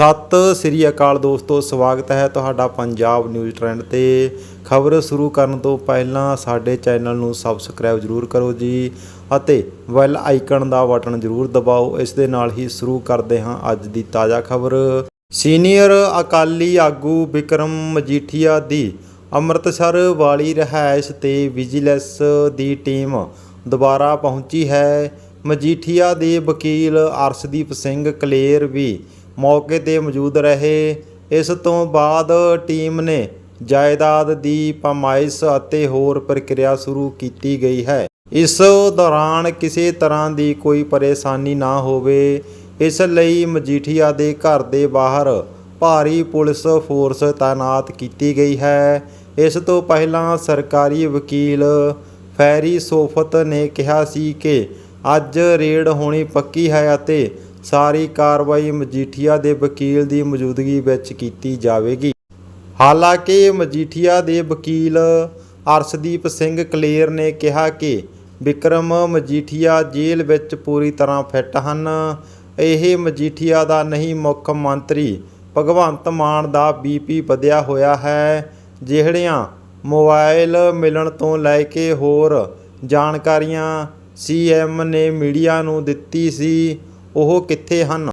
ਸਤਿ ਸ੍ਰੀ ਅਕਾਲ ਦੋਸਤੋ, ਸਵਾਗਤ ਹੈ ਤੁਹਾਡਾ ਪੰਜਾਬ ਨਿਊਜ਼ ਟ੍ਰੈਂਡ ਤੇ। ਖਬਰ ਸ਼ੁਰੂ ਕਰਨ ਤੋਂ ਪਹਿਲਾਂ ਸਾਡੇ ਚੈਨਲ ਨੂੰ ਸਬਸਕ੍ਰਾਈਬ ਜਰੂਰ ਕਰੋ ਜੀ ਅਤੇ ਬੈਲ ਆਈਕਨ ਦਾ ਬਟਨ ਜਰੂਰ ਦਬਾਓ। ਇਸ ਦੇ ਨਾਲ ਹੀ ਸ਼ੁਰੂ ਕਰਦੇ ਹਾਂ ਅੱਜ ਦੀ ਤਾਜ਼ਾ ਖਬਰ। ਸੀਨੀਅਰ ਅਕਾਲੀ ਆਗੂ ਵਿਕਰਮ ਮਜੀਠੀਆ ਦੀ ਅੰਮ੍ਰਿਤਸਰ ਵਾਲੀ ਰਿਹਾਇਸ਼ ਤੇ ਵਿਜੀਲੈਂਸ ਦੀ ਟੀਮ ਦੁਬਾਰਾ ਪਹੁੰਚੀ ਹੈ। ਮਜੀਠੀਆ ਦੇ ਵਕੀਲ ਅਰਸ਼ਦੀਪ ਸਿੰਘ ਕਲੇਰ ਵੀ ਮੌਕੇ ਤੇ ਮੌਜੂਦ ਰਹੇ। ਇਸ ਤੋਂ ਬਾਅਦ ਟੀਮ ਨੇ ਜਾਇਦਾਦ ਦੀ ਪਮਾਇਸ਼ ਅਤੇ ਹੋਰ ਪ੍ਰਕਿਰਿਆ ਸ਼ੁਰੂ ਕੀਤੀ ਗਈ ਹੈ। ਇਸ ਦੌਰਾਨ ਕਿਸੇ ਤਰ੍ਹਾਂ ਦੀ ਕੋਈ ਪਰੇਸ਼ਾਨੀ ਨਾ ਹੋਵੇ। ਇਸ ਲਈ ਮਜੀਠੀਆ ਦੇ ਘਰ ਦੇ ਬਾਹਰ ਭਾਰੀ ਪੁਲਿਸ ਫੋਰਸ ਤਾਇਨਾਤ ਕੀਤੀ ਗਈ ਹੈ। ਇਸ ਤੋਂ ਪਹਿਲਾਂ ਸਰਕਾਰੀ ਵਕੀਲ ਫੈਰੀ ਸੋਫਤ ਨੇ ਕਿਹਾ ਸੀ ਕਿ ਅੱਜ ਰੇਡ ਹੋਣੀ ਪੱਕੀ ਹੈ ਅਤੇ ਸਾਰੀ ਕਾਰਵਾਈ ਮਜੀਠੀਆ ਦੇ ਵਕੀਲ ਦੀ ਮੌਜੂਦਗੀ ਵਿੱਚ ਕੀਤੀ ਜਾਵੇਗੀ। ਹਾਲਾਂਕਿ ਮਜੀਠੀਆ ਦੇ ਵਕੀਲ ਅਰਸ਼ਦੀਪ ਸਿੰਘ ਕਲੇਰ ਨੇ ਕਿਹਾ ਕਿ ਵਿਕਰਮ ਮਜੀਠੀਆ ਜੇਲ੍ਹ ਵਿੱਚ ਪੂਰੀ ਤਰ੍ਹਾਂ ਫਿੱਟ ਹਨ। ਇਹ ਮਜੀਠੀਆ ਦਾ ਨਹੀਂ, ਮੁੱਖ ਮੰਤਰੀ ਭਗਵੰਤ ਮਾਨ ਦਾ ਬੀਪੀ ਵਧਿਆ ਹੋਇਆ ਹੈ, ਜਿਹੜੀਆਂ ਮੋਬਾਈਲ ਮਿਲਣ ਤੋਂ ਲੈ ਕੇ ਹੋਰ ਜਾਣਕਾਰੀਆਂ ਸੀਐਮ ਨੇ ਮੀਡੀਆ ਨੂੰ ਦਿੱਤੀ ਸੀ। ਉਹ ਕਿੱਥੇ ਹਨ?